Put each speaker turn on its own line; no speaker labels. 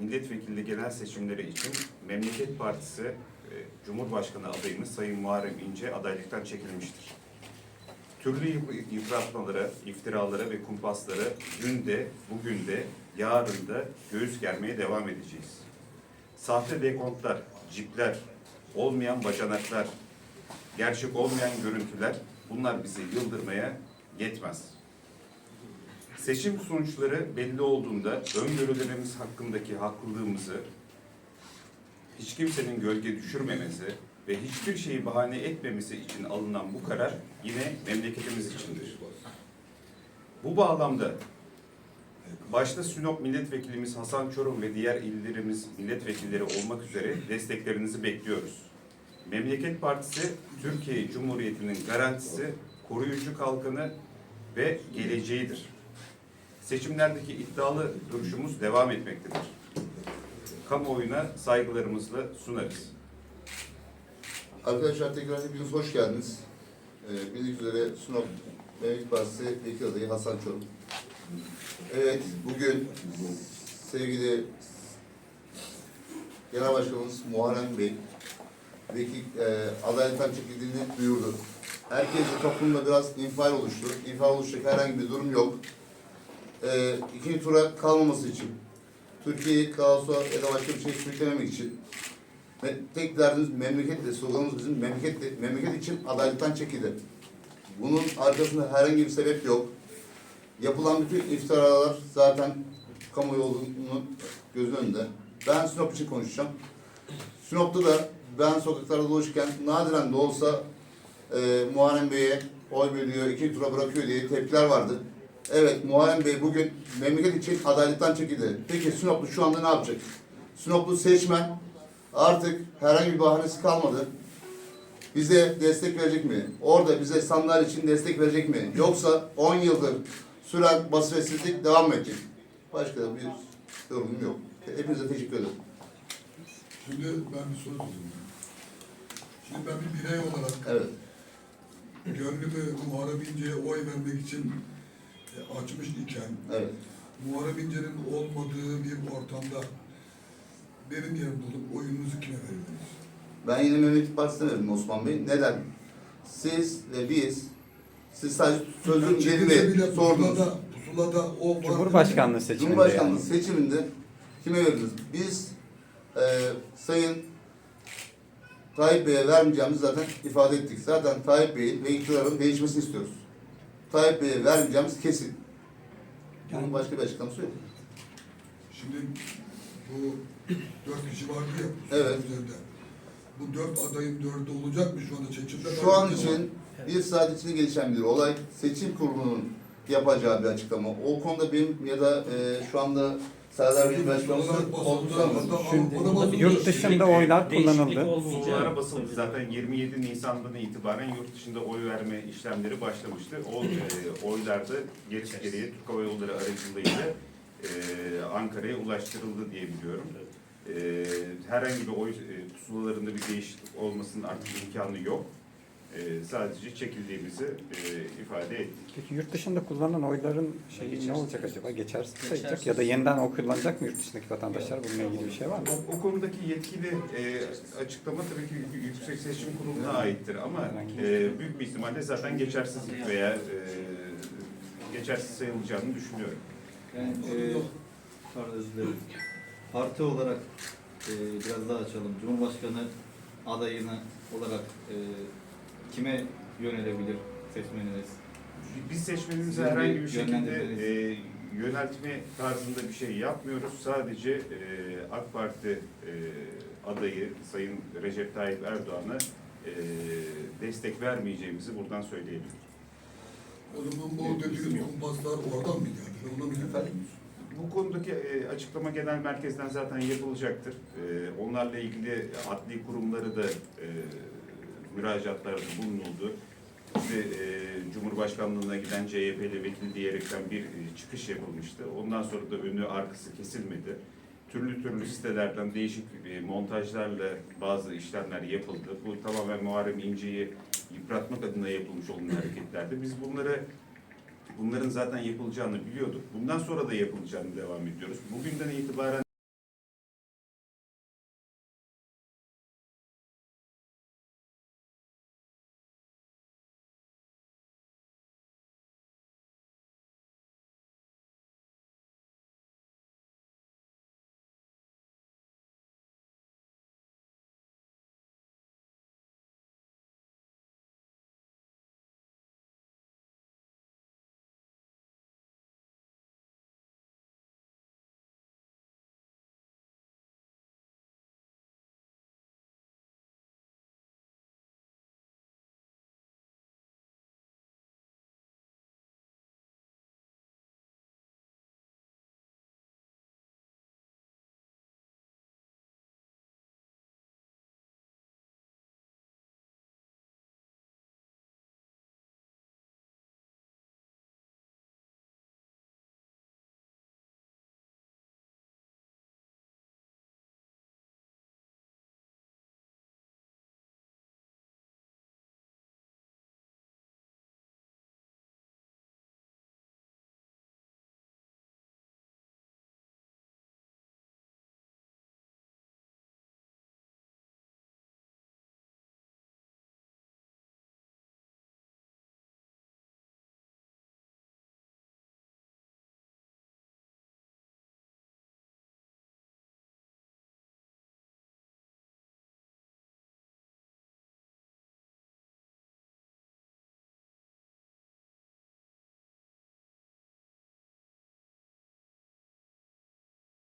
milletvekili genel seçimleri için Memleket Partisi e, Cumhurbaşkanı adayımız Sayın Muharrem İnce adaylıktan çekilmiştir. Türlü yıp- yıpratmalara, iftiralara ve kumpaslara dün de, bugün de, yarın da göğüs germeye devam edeceğiz. Sahte dekontlar, cipler, olmayan bacanaklar, gerçek olmayan görüntüler bunlar bizi yıldırmaya yetmez. Seçim sonuçları belli olduğunda öngörülerimiz hakkındaki haklılığımızı hiç kimsenin gölge düşürmemesi ve hiçbir şeyi bahane etmemesi için alınan bu karar yine memleketimiz içindir. Bu bağlamda başta Sinop milletvekilimiz Hasan Çorum ve diğer illerimiz milletvekilleri olmak üzere desteklerinizi bekliyoruz. Memleket Partisi Türkiye Cumhuriyeti'nin garantisi, koruyucu kalkanı ve geleceğidir. Seçimlerdeki iddialı duruşumuz devam etmektedir. Kamuoyuna saygılarımızla sunarız.
Arkadaşlar tekrar hepiniz hoş geldiniz. Ee, bildiğiniz üzere Sinop Mevcut Partisi Vekil Adayı Hasan Çorum. Evet, bugün sevgili Genel Başkanımız Muharrem Bey vekil e, adaylıktan çekildiğini duyurdu. Herkes de toplumda biraz infial oluştu. İnfial oluşacak herhangi bir durum yok. E, ikinci tura kalmaması için, Türkiye'yi kaosa ya da başka bir şey sürüklememek için ve tek derdimiz memleketle, sloganımız bizim memleketle, memleket için adaylıktan çekildi. Bunun arkasında herhangi bir sebep yok. Yapılan bütün iftiralar zaten kamuoyu olduğunun gözü önünde. Ben Sinop için konuşacağım. Sinop'ta da ben sokaklarda dolaşırken nadiren de olsa e, Muharrem Bey'e oy veriyor, ikinci tura bırakıyor diye tepkiler vardı. Evet Muharrem Bey bugün memleket için adaylıktan çekildi. Peki Sinoplu şu anda ne yapacak? Sinoplu seçmen artık herhangi bir bahanesi kalmadı. Bize destek verecek mi? Orada bize sandalye için destek verecek mi? Yoksa 10 yıldır süren basiretsizlik devam edecek? Başka da bir yorumum yok. Hepinize teşekkür ederim.
Şimdi ben bir soru sorayım. Şimdi ben bir birey olarak
Evet.
gönlümü Muharrem İnce'ye oy vermek için açmış iken
Evet.
Muharrem İnce'nin olmadığı bir ortamda benim yerimde olup oyununuzu kime verirdiniz?
Ben yine Memleket Partisi'ne verdim Osman Bey. Neden? Siz ve biz, siz sadece sözün yerini
bile
sordunuz.
pusulada, pusulada o.
Cumhurbaşkanlığı seçiminde
Cumhurbaşkanlığı
yani.
seçiminde kime verdiniz? Biz e, Sayın Tayyip Bey'e vermeyeceğimizi zaten ifade ettik. Zaten Tayyip Bey'in ve iktidarın değişmesini istiyoruz. Tayyip Bey'e vermeyeceğimiz kesin. Bunun başka bir açıklaması yok.
Şimdi bu dört kişi vardı ya.
Evet.
Üzerinde. Bu dört adayın dördü olacak mı şu anda seçimde?
Şu an için bir saat içinde gelişen bir olay. Seçim kurulunun yapacağı bir açıklama. O konuda benim ya da e, şu anda Serdar açıklaması olduğunu sanmıyorum.
Şimdi yurt dışında oylar kullanıldı.
Sulara basıldı. Zaten 27 Nisan'dan itibaren yurt dışında oy verme işlemleri başlamıştı. O e, oylarda gerisi geriye Türk Hava Yolları aracılığıyla e, Ankara'ya ulaştırıldı diye biliyorum. E, herhangi bir oy e, pusulalarında bir değişiklik olmasının artık imkanı yok. E, sadece çekildiğimizi e, ifade ettik.
Peki yurt dışında kullanılan oyların şeyi ne olacak acaba? Geçersiz sayılacak ya da yeniden oy kullanacak mı yurt dışındaki vatandaşlar? Bununla ilgili bir şey var mı?
O, o konudaki yetkili e, açıklama tabii ki Yüksek Seçim Kurulu'na aittir ama e, büyük bir ihtimalle zaten geçersizlik veya e, geçersiz sayılacağını düşünüyorum.
Yani, e, pardon özür dilerim. Parti olarak e, biraz daha açalım. Cumhurbaşkanı adayını olarak e, kime yönelebilir seçmeniniz?
Biz seçmenimize
Sizin
herhangi
bir
şekilde e, yöneltme tarzında bir şey yapmıyoruz. Sadece e, AK Parti e, adayı Sayın Recep Tayyip Erdoğan'a e, destek vermeyeceğimizi buradan söyleyelim.
O zaman bu dediğiniz kumpaslar oradan mı geldi? Ona mı geldi?
Bu konudaki e, açıklama genel merkezden zaten yapılacaktır. E, onlarla ilgili adli kurumları da e, müracaatlarda bulunuldu. İşte e, Cumhurbaşkanlığına giden CHP'li vekil diyerekten bir e, çıkış yapılmıştı. Ondan sonra da önü arkası kesilmedi. Türlü türlü sitelerden değişik e, montajlarla bazı işlemler yapıldı. Bu tamamen Muharrem İnce'yi yıpratmak adına yapılmış olan hareketlerdi. Biz bunları Bunların zaten yapılacağını biliyorduk. Bundan sonra da yapılacağını devam ediyoruz. Bugünden itibaren